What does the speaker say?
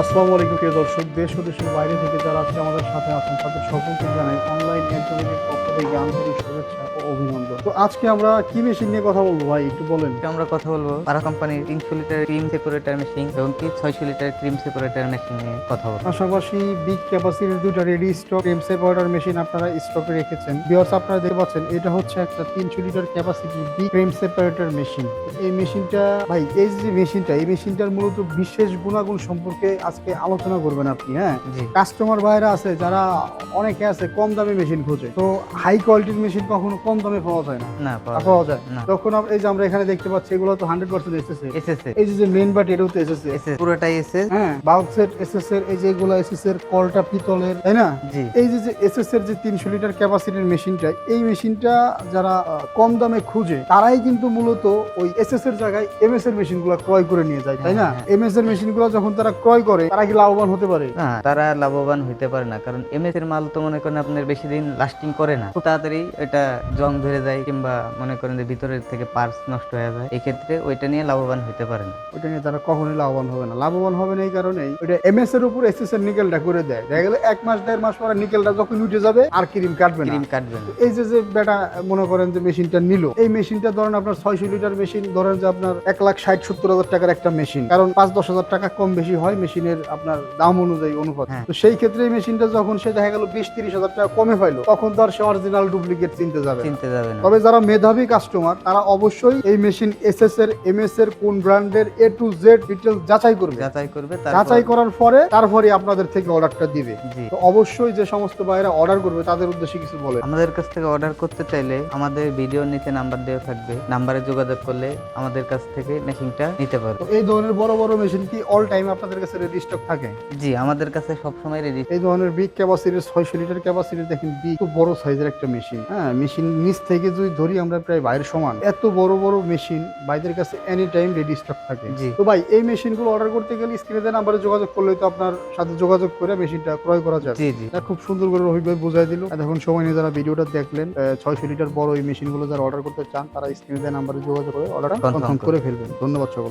আসসালামু আলাইকুম প্রিয় দর্শক, দেশ ও দেশের বাইরে থেকে যারা আজকে আমাদের সাথে আছেন, তাদের সকলকে জানাই অনলাইন পক্ষ আন্তরিক শুভেচ্ছা ও অভিনন্দন। তো আজকে আমরা কি মেশিন নিয়ে কথা বলব ভাই? একটু বলেন। আমরা কথা বলব পারা কোম্পানির তিনশো লিটার ক্রিম সেপারেটার মেশিন এবং কি ছয়শো লিটার ক্রিম সেপারেটার মেশিন নিয়ে কথা বলব। পাশাপাশি বিগ ক্যাপাসিটির দুটো ready stock M separator machine আপনারা স্টকে রেখেছেন। বিয়ার্স আপনারা দেখতে পাচ্ছেন এটা হচ্ছে একটা তিনশো litre capacity big cream separator machine এই মেশিনটা ভাই এই যে মেশিনটা এই মেশিনটার মূলত বিশেষ গুণাগুণ সম্পর্কে আজকে আলোচনা করবেন আপনি হ্যাঁ? কাস্টমার ভাইরা আছে যারা অনেকে আছে কম দামে মেশিন খোঁজে। তো হাই কোয়ালিটির মেশিন কখনো কম দামে পাওয়া যায় না। না পাওয়া যায় না। তখন এই যে আমরা এখানে দেখতে পাচ্ছি এগুলো তো হান্ড্রেড পার্সেন্ট এসেছে এসএসএ এই যে মেন বাট এটাও তো এসেছে এসএস পুরোটাই এসএস হ্যাঁ বাল্ক সেট এসএস এর এই যে এগুলো এসএস এর কলটা পিতলের তাই না? জি। এই যে যে এসএস এর যে তিনশো লিটার ক্যাপাসিটির মেশিনটা এই মেশিনটা যারা কম দামে খুঁজে তারাই কিন্তু মূলত ওই এসএস এর জায়গায় এমএস এর মেশিনগুলো ক্রয় করে নিয়ে যায় তাই না? হ্যাঁ, হ্যাঁ। এমএস এর মেশিনগুলো যখন তারা ক্রয় করে তারা কি লাভবান হতে পারে? না তারা লাভবান হতে পারে না কারণ এমএস এর মাল তো মনে করেন আপনার বেশি দিন লাস্টিং করে না। খুব তাড়াতাড়ি এটা জং ধরে যায় কিংবা মনে করেন যে ভিতরের থেকে পার্টস নষ্ট হয়ে যায় এক্ষেত্রে ওইটা নিয়ে লাভবান হইতে পারে না। ওইটা নিয়ে তারা কখনোই লাভবান হবে না। লাভবান হবে না এই কারণেই ওইটা এমএস এর উপর এসএস এর নিকেলটা করে দেয়। দেখা গেল এক মাস দেড় মাস পরে নিকেলটা যখন উঠে যাবে আর ক্রিম কাটবে না। ক্রিম কাটবে না। এই যে যে বেটা মনে করেন যে মেশিনটা নিল এই মেশিনটা ধরেন আপনার ছয়শো লিটার মেশিন ধরেন যে আপনার এক লাখ ষাট সত্তর হাজার টাকার একটা মেশিন। কারণ পাঁচ দশ হাজার টাকা কম বেশি হয় মেশিনের আপনার দাম অনুযায়ী অনুপাত। হ্যাঁ। তো সেই ক্ষেত্রে এই মেশিনটা যখন সে দেখা গেল বিশ তিরিশ হাজার টাকা কমে পাইলো তখন তো আর সে অরিজিনাল ডুপ্লিকেট চিনতে যাবে চিনতে যাবে না তবে যারা মেধাবী কাস্টমার তারা অবশ্যই এই মেশিন এস এস এর এম এস এর কোন ব্র্যান্ডের এ টু জেড ডিটেলস যাচাই করবে। যাচাই করবে যাচাই করার পরে তারপরে আপনাদের থেকে অর্ডারটা দিবে। তো অবশ্যই যে সমস্ত বাইরে অর্ডার করবে তাদের উদ্দেশ্যে কিছু বলে আমাদের কাছ থেকে অর্ডার করতে চাইলে আমাদের ভিডিওর নিচে নাম্বার দেওয়া থাকবে। নাম্বারে যোগাযোগ করলে আমাদের কাছ থেকে মেশিনটা নিতে পারবে। এই ধরনের বড় বড় মেশিন কি অল টাইম আপনাদের কাছে রেডি স্টক থাকে? জি আমাদের কাছে সবসময় রেডি এই ধরনের বিগ ক্যাপাসিটির ছয়শো লিটার ক্যাপাসিটি দেখেন বিগ খুব বড় সাইজের একটা মেশিন। হ্যাঁ মেশিন নিচ থেকে যদি ধরি আমরা প্রায় বাইরের সমান। এত বড় বড় মেশিন ভাইদের কাছে এনি টাইম রেডি স্টক থাকে। তো ভাই এই মেশিনগুলো অর্ডার করতে গেলে স্ক্রিনে নাম্বারে যোগাযোগ করলেই তো আপনার সাথে যোগাযোগ করে মেশিনটা ক্রয় করা যাবে খুব সুন্দর করে রোহিত ভাই বোঝাই দিল। এখন সময় নিয়ে যারা ভিডিওটা দেখলেন ছয়শো লিটার বড় এই মেশিনগুলো যারা অর্ডার করতে চান তারা স্ক্রিনে নাম্বারে যোগাযোগ করে Confirm কনফার্ম করে ফেলবেন। ধন্যবাদ সকল